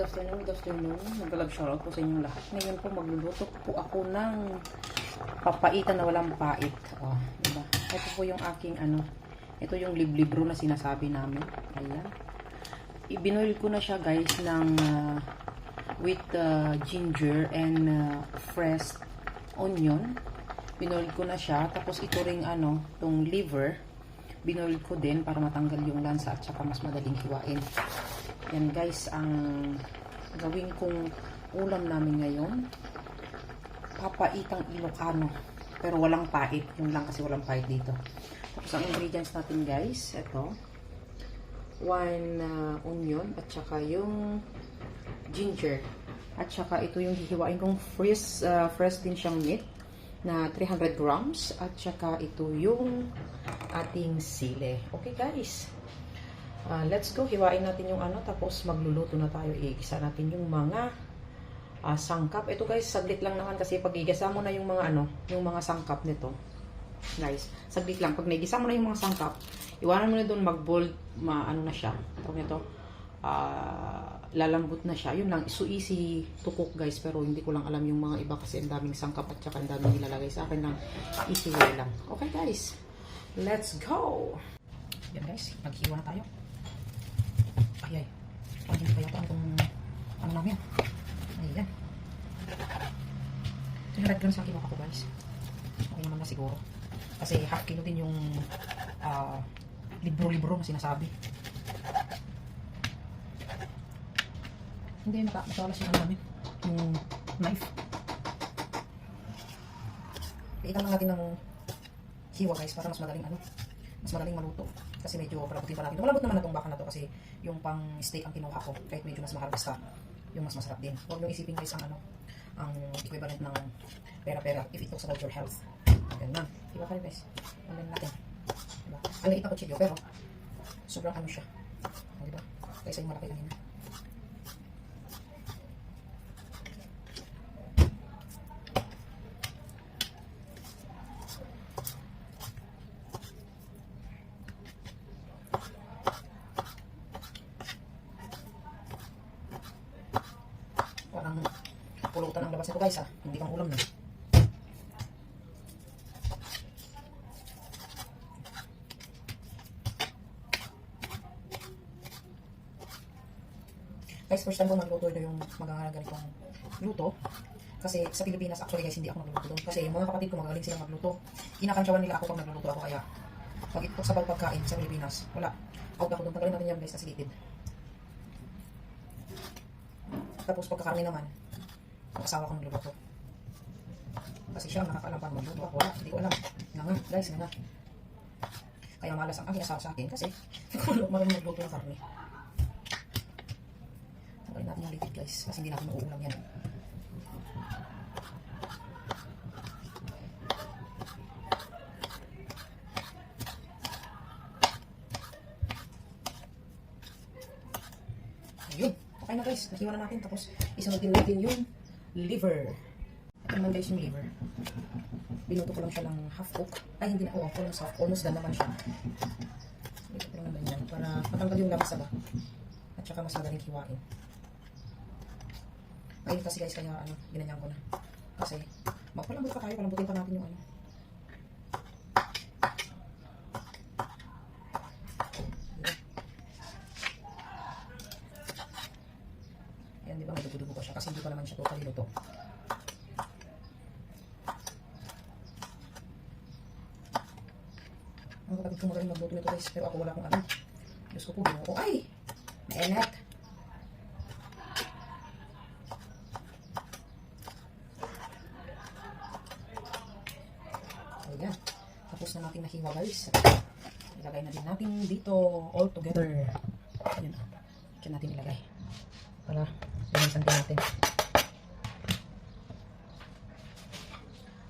good afternoon, good afternoon. Nag-vlog shoutout po sa inyong lahat. Ngayon po magluluto po ako ng papaitan na walang pait. Oh, diba? Ito po yung aking ano, ito yung liblibro na sinasabi namin. Ayan. Ibinoil ko na siya guys ng ah, with ah, ginger and ah, fresh onion. Binoil ko na siya. Tapos ito ring ano, tong liver. Binoil ko din para matanggal yung lansa at saka mas madaling hiwain. Yan guys, ang gawin kong ulam namin ngayon. Papaitang Ilocano. Pero walang pait. Yun lang kasi walang pait dito. Tapos ang ingredients natin guys, ito. One uh, onion at saka yung ginger. At saka ito yung hihiwain kong fresh, uh, fresh din siyang meat na 300 grams. At saka ito yung ating sile. Okay guys. Ah, let's go, hiwain natin yung ano, tapos magluluto na tayo. Iigisa natin yung mga ah, sangkap. Ito guys, saglit lang naman kasi pag igisa mo na yung mga ano, yung mga sangkap nito. Guys, saglit lang. Pag naigisa mo na yung mga sangkap, iwanan mo na doon mag-bold, ma ano na siya. Tawag nito, ah, lalambot na siya. Yun lang, so easy to cook guys, pero hindi ko lang alam yung mga iba kasi ang daming sangkap at saka ang daming nilalagay sa akin lang. Easy way lang. Okay guys, let's go! Yan guys, naghiwa na tayo. Ay, ay. Ay, hindi kaya ito ang ano namin. Ayan. 300 grams ang kinuha ko guys. Okay naman na siguro. Kasi half kilo din yung ah, libro-libro na sinasabi. Hindi, naka, nakawalas yung namin. Yung knife. Iitan lang natin ng hiwa guys para mas madaling ano. Mas madaling maluto. Kasi medyo palabutin pa natin. Malambot naman na itong baka na to kasi yung pang steak ang kinuha ko. Kahit medyo mas maharvesta. Yung mas masarap din. Huwag nyo isipin guys ang ano, ang equivalent ng pera-pera if it talks about your health. Ganun. Diba kayo guys? Ano natin. Diba? Ang liit na kutsilyo pero sobrang ano siya. Diba? Kaysa yung malaki kanina. Parang nito guys ha. Hindi kang ulam na. Guys, first time ko magluto ito yung magagawa ganitong luto. Kasi sa Pilipinas, actually guys, hindi ako nagluluto doon. Kasi yung mga kapatid ko magaling silang magluto. Kinakansyawan nila ako pag nagluluto ako. Kaya, pag ito sa pagkain sa Pilipinas, wala. Out ako doon. Tagalin natin yan guys, nasa gitid. Tapos pagkakarni naman, ang asawa ko nagluluto. Kasi siya ang nakakaalam paano magluto. Ako wala, hindi ko alam. Nga nga, guys, nga nga. Kaya malas ang aking asawa sa akin kasi hindi ko marunong magluto ng karne. Tanggalin natin yung liquid guys kasi hindi natin mauulam yan. Ayun. Okay na guys. Nakiwa na natin. Tapos isunod din natin yung liver. Ito naman guys yung liver. Binuto ko lang siya ng half cook. Ay hindi na. Oo, almost half. Almost done naman siya. Binuto ko lang naman yan. Para matanggal yung lamsa ba. At saka mas madaling hiwain. Ayun kasi guys, kaya ano, ginanyan ko na. Kasi, magpalambot pa tayo, palambutin pa natin yung ano. Ayan, di ba may dugo-dugo pa siya kasi hindi pa naman siya totally luto. Ang kapatid ko magaling magluto nito guys, pero ako wala akong alam. Diyos ko po, binuo ko. Ay! Mainit! Ayan. Tapos na natin nahiwa guys. Ilagay na din natin dito all together. Ayan. Diyan natin ilagay. Para linisan din natin.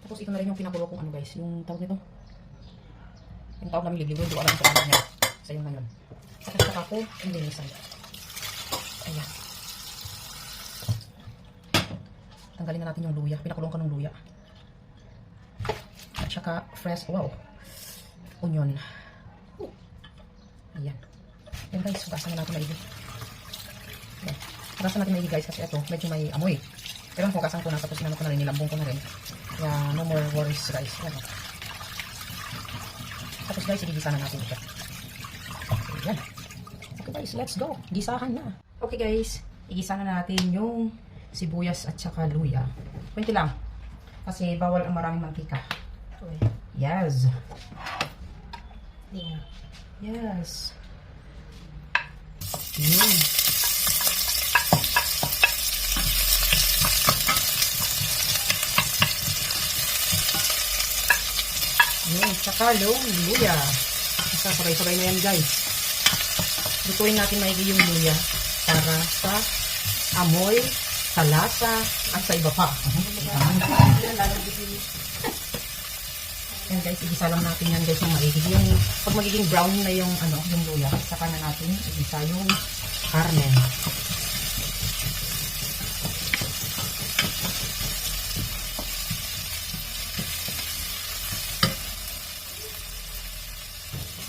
Tapos ito na rin yung pinakulo kong ano guys. Yung tawag nito. Yung tawag namin liblibo. Hindi ko ano niya. Sa yung ngayon. At saka ko yung linisan. Ayan. Tanggalin na natin yung luya. Pinakulong ko ng luya. At saka fresh, wow, onion. Ayan. Yan guys, hugasan na natin maigi. Ayan. Basta natin maigi guys kasi ito, medyo may amoy. Pero kung kasang ko na, tapos inano ko na rin, nilambong ko na rin. Kaya no more worries guys. Yan. Tapos guys, igigisa na natin ito. Okay, yan. Okay guys, let's go. Gisahan na. Okay guys, igisa na natin yung sibuyas at saka luya. Kunti lang. Kasi bawal ang maraming mantika. Yes. Yes. Yun. Yun, yung luya. Basta sabay-sabay na yan guys. Lutuin natin maigi yung luya para sa amoy, sa lasa, at sa iba pa. Yan guys, igisa lang natin yan guys yung maigi. Yung, pag magiging brown na yung, ano, yung luya, saka na natin igisa yung karne.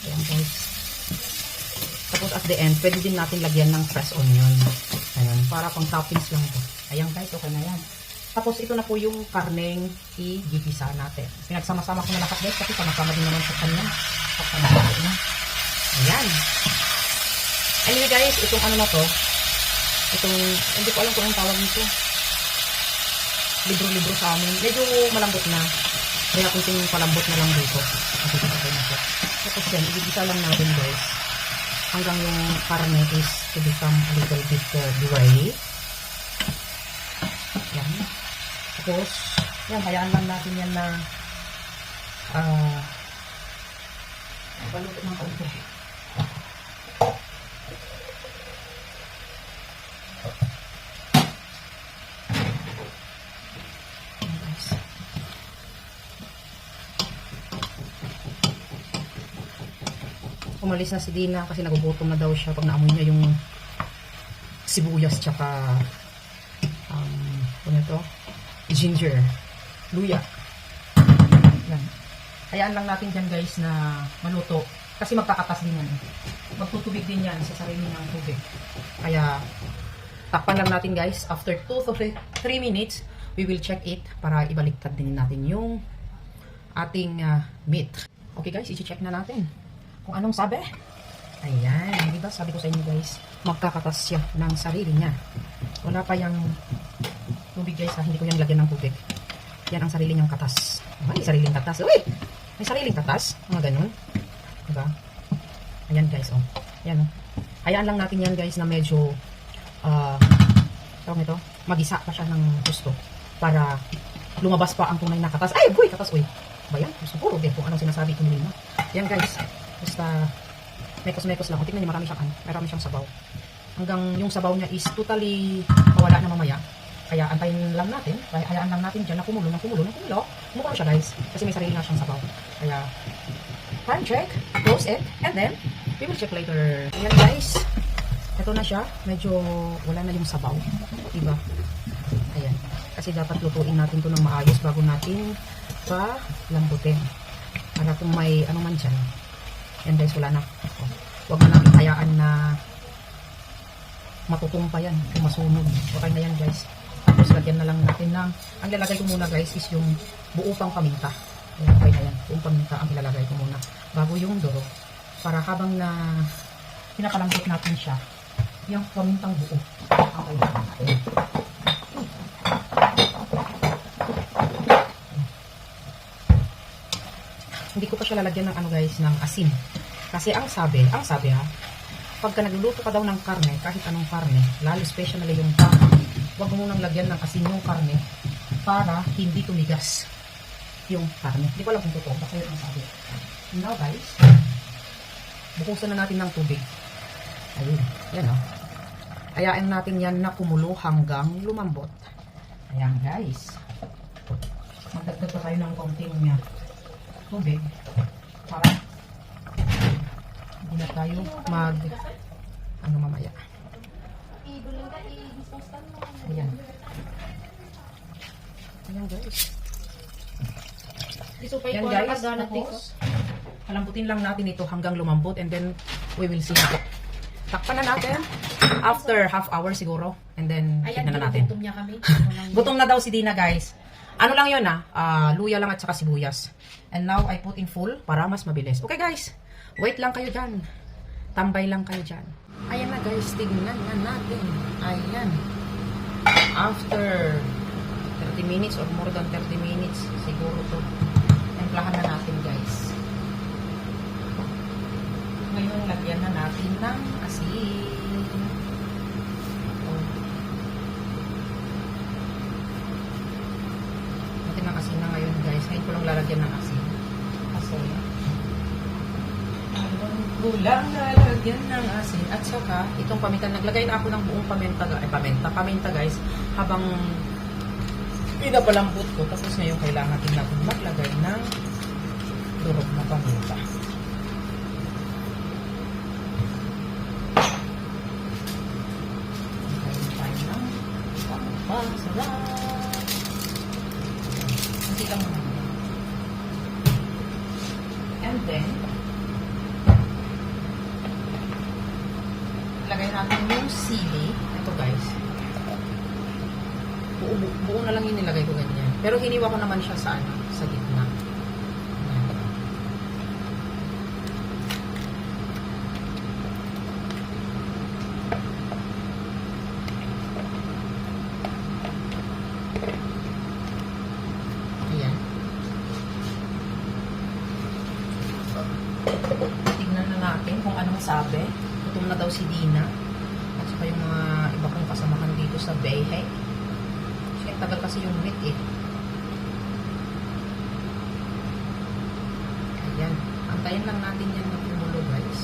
Ayan guys. Tapos at the end, pwede din natin lagyan ng fresh onion. Ayan, para pang toppings lang to. Ayan guys, okay na yan. Tapos ito na po yung karneng i-gigisa natin. Pinagsama-sama ko na lahat guys kasi sama-sama din naman sa kanya. Pagkamasak na. Ayan. Anyway guys, itong ano na to, itong, hindi ko alam kung anong tawag nito. Libro-libro sa amin. Medyo malambot na. Kaya kunting palambot na lang dito. Ito. Tapos yan, igigisa lang natin guys. Hanggang yung karne is to become a little bit uh, dry. Yan. Tapos, yan, hayaan lang natin yan na ah balutin ng kaunti. Umalis na si Dina kasi nagugutom na daw siya pag naamoy niya yung sibuyas tsaka um, ano to? Ginger. Luya. Yan. Hayaan lang natin dyan guys na maluto. Kasi magkakatas din yan. Magtutubig din yan sa sarili ng tubig. Kaya takpan lang natin guys. After 2 to 3 minutes, we will check it para ibaliktad din natin yung ating ah, meat. Okay guys, i-check na natin kung anong sabi. Ayan, di ba sabi ko sa inyo guys, magkakatas siya ng sarili niya. Wala pa yung tubig guys ha, hindi ko yan lagyan ng tubig. Yan ang sarili niyang katas. Ay, sariling katas. Uy! May sariling katas. Mga ganun. Diba? Ayan guys, oh. Ayan, oh. Hayaan lang natin yan guys na medyo ah, tawag nito, magisa pa siya ng gusto para lumabas pa ang tunay na katas. Ay, boy, katas, uy. Ba yan? Ko, din kung anong sinasabi ko nila. Yan guys, basta mekos-mekos lang. Tingnan niyo, marami siyang, ano, marami siyang sabaw. Hanggang yung sabaw niya is totally mawala na mamaya. Kaya antayin lang natin, kaya hayaan lang natin dyan na kumulo, na kumulo, na kumulo. Kumulo siya guys, kasi may sarili nga siyang sabaw. Kaya, time check, close it, and then, we will check later. Ayan guys, ito na siya, medyo wala na yung sabaw. Diba? Ayan. Kasi dapat lutuin natin to ng maayos bago natin pa lambutin. Para kung may ano man dyan. Yan guys, wala na. Huwag na natin hayaan na matutong pa yan kung. Okay na yan guys. Tapos lagyan na lang natin ng, ang lalagay ko muna guys is yung buo pang paminta. Okay na yan. Buong paminta ang ilalagay ko muna. Bago yung duro. Para habang na pinakalambot natin siya, yung pamintang buo. Okay na. Ayan. Hindi ko pa siya lalagyan ng ano guys, ng asin. Kasi ang sabi, ang sabi ha, pagka nagluluto ka daw ng karne, kahit anong karne, lalo especially yung baka, huwag mo munang lagyan ng asin yung karne para hindi tumigas yung karne. Hindi ko alam kung totoo, basta yun ang sabi. Now guys, bukusan na natin ng tubig. Ayun, yan o. Ayain natin yan na kumulo hanggang lumambot. Ayan guys. Magdagdag pa tayo ng konting uh, tubig para hindi na tayo mag ano mamaya. Ayan. Ayan guys. Yan guys, tapos palambutin lang natin ito hanggang lumambot and then we will see it. Takpan na natin. After half hour siguro. And then, Ayan, tignan na natin. Gutom na daw si Dina, guys. Ano lang yun, ah. Ah, luya lang at saka sibuyas. And now, I put in full para mas mabilis. Okay, guys. Wait lang kayo dyan. Tambay lang kayo dyan. Ayan na, guys. Tignan na natin. Ayan. After 30 minutes or more than 30 minutes, siguro to. Templahan na natin, guys. Ngayon, lagyan na natin ng asin. Oh. natin ng asin na ngayon guys. Lalagyan ng asin. Kasi, kulang lalagyan ng asin. At saka, itong paminta, naglagay na ako ng buong paminta, ay paminta, paminta guys, habang pinapalambot ko. Tapos ngayon kailangan din natin maglagay ng durog na paminta. Lagyan tayo ng pampasarap. Hindi lang naman. Then, lagay natin yung sili. Ito guys. Buo, buo, buo na lang yung nilagay ko ganyan. Pero hiniwa ko naman siya sa ano, sa gitna. Ayan. Ayan. Tignan na natin kung anong sabi. Gutom na daw si Dina. At saka yung mga iba kong kasamahan dito sa Bayhe. Kasi tagal kasi yung meat eh. Ayan. Antayin lang natin yan na kumulo guys.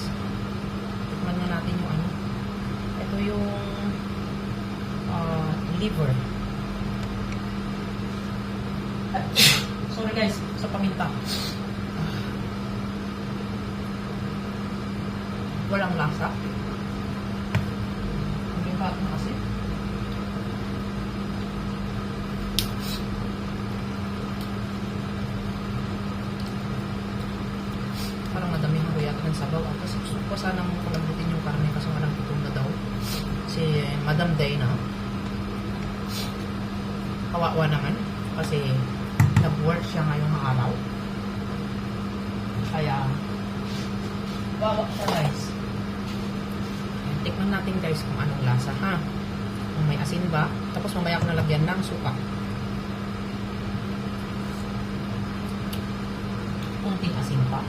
Tikman na natin yung ano. Ito yung ah, liver. Sorry guys, sa paminta. Walang lasa. Hindi ba ito kasi? Parang madami ko yata ng sabaw. Ako gusto ko sana mo palambutin yung karne kasi walang gutom na daw. Si Madam Dana. Kawawa naman. Kasi nag-work siya ngayong araw. Kaya, wawa siya guys. Tikman natin guys kung anong lasa ha. Kung may asin ba. Tapos mamaya ko nalagyan ng suka. Kunting asin pa.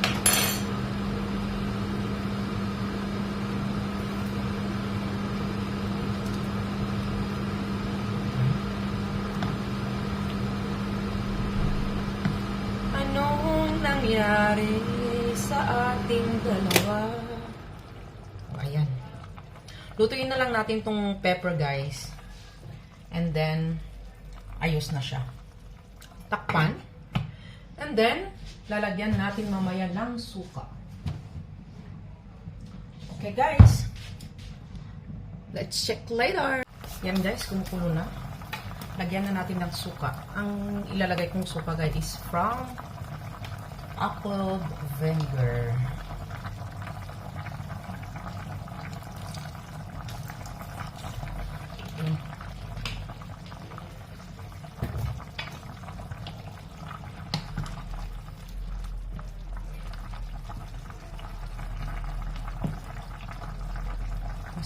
Anong nangyari sa ating dalawa? O, ayan. Lutuin na lang natin tong pepper, guys. And then, ayos na siya. Takpan. And then, lalagyan natin mamaya ng suka. Okay, guys. Let's check later. Yan, guys. Kumukulo na. Lagyan na natin ng suka. Ang ilalagay kong suka, guys, is from apple vinegar.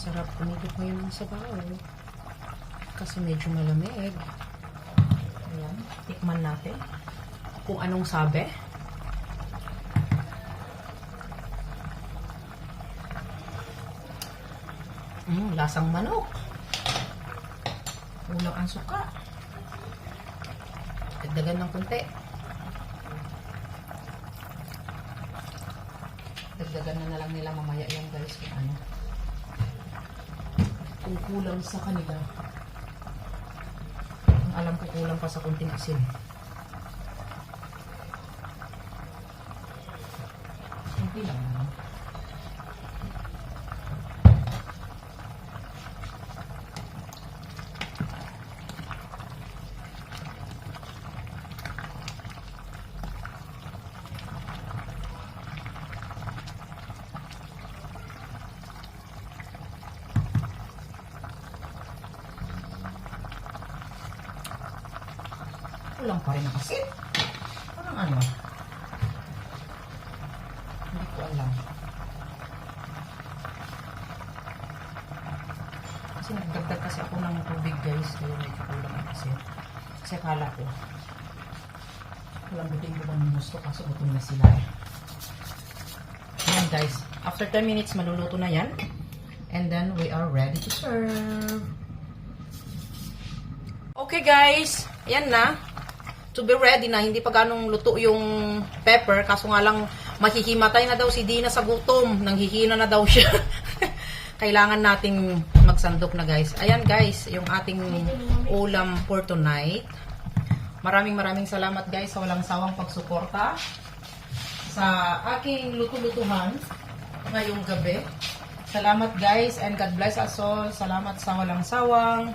Masarap kumigit ngayon ng sabaw. Kasi medyo malamig. Ayan. Tikman natin. Kung anong sabi. Mm, lasang manok. Ulang ang suka. Dagdagan ng kunti. Dagdagan na na lang nila mamaya yan guys kung ano. Kung kulang sa kanila. Ang alam ko kulang pa sa kunting asin. Kunti lang naman. Kulang pa rin asin. Parang ano? Hindi ko alam. Kasi nagdagdag kasi ako ng tubig guys. Kaya medyo kulang ang asin. Kasi akala ko. Walang buting ko bang gusto kaso gutom na sila eh. Ayan guys. After 10 minutes maluluto na yan. And then we are ready to serve. Okay guys. Ayan na. To be ready na. Hindi pa ganong luto yung pepper. Kaso nga lang mahihimatay na daw si Dina sa gutom. Nanghihina na daw siya. Kailangan nating magsandok na guys. Ayan guys. Yung ating ulam for tonight. Maraming maraming salamat guys sa walang sawang pagsuporta sa aking luto-lutuhan ngayong gabi. Salamat guys and God bless us all. Salamat sa walang sawang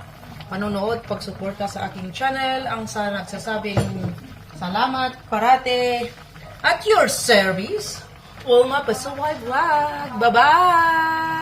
panonood, pagsuporta sa aking channel. Ang sa nagsasabing salamat parate at your service. Ulma Pasaway Vlog. Bye-bye!